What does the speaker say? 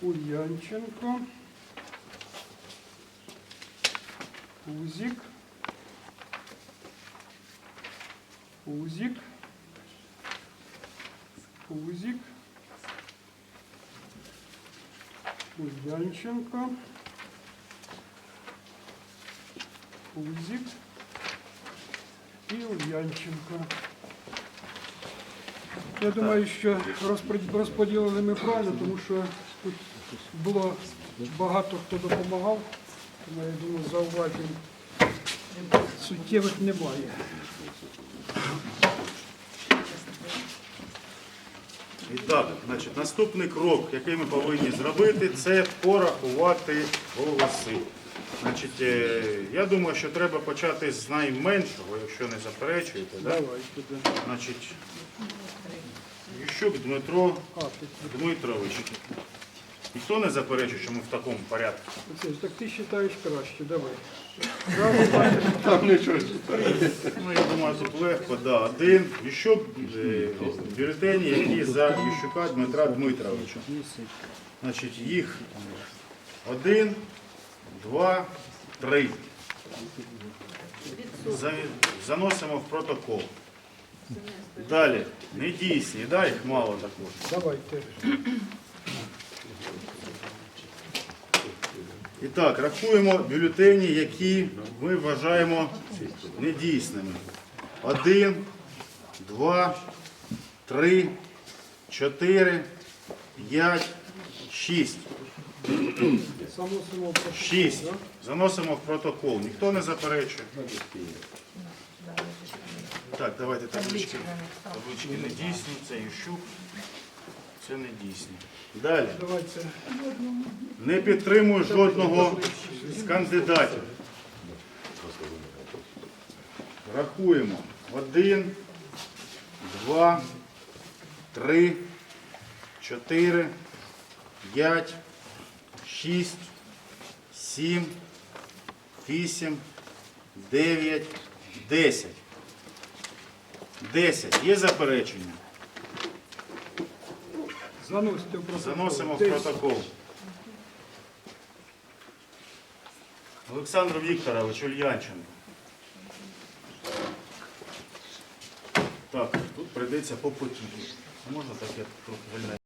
Ульянченко. Узик. Узик. Узик. Ульянченко. Узик. І Ульянченко. Я думаю, що розподілили ми правильно, тому що тут було багато хто допомагав, тому я думаю, зауважень суттєвих немає. І так, значить, наступний крок, який ми повинні зробити, це порахувати голоси. Значить, е, я думаю, що треба почати з найменшого, якщо не заперечуєте. Да? Значить, Ющук Дмитро Дмитрович. Ніхто не заперечує, що ми в такому порядку. Олексій, так ти вважаєш краще, давай. Ну, я думаю, тут легко, да. Один Ющук е, бюлетені, які за Ющука Дмитра Дмитровича. Значить, їх один, два, три. За- Заносимо в протокол. Далі, недійсні, да, їх мало також. Давайте. І так, рахуємо бюлетені, які ми вважаємо недійсними. Один, два, три, чотири, п'ять, шість. Шість. Заносимо в протокол. Ніхто не заперечує. Так, давайте таблички. Таблички не дійсні, це Ющук, це не дійсні. Далі. Не підтримую жодного з кандидатів. Рахуємо. Один, два, три, чотири, п'ять, шість, сім, вісім, дев'ять, десять. Десять. Є заперечення? Заносите в протокол. Заносимо в протокол. Олександр Вікторович Ульянченко. Так, тут прийдеться по потіку. Можна таке трохи вільне?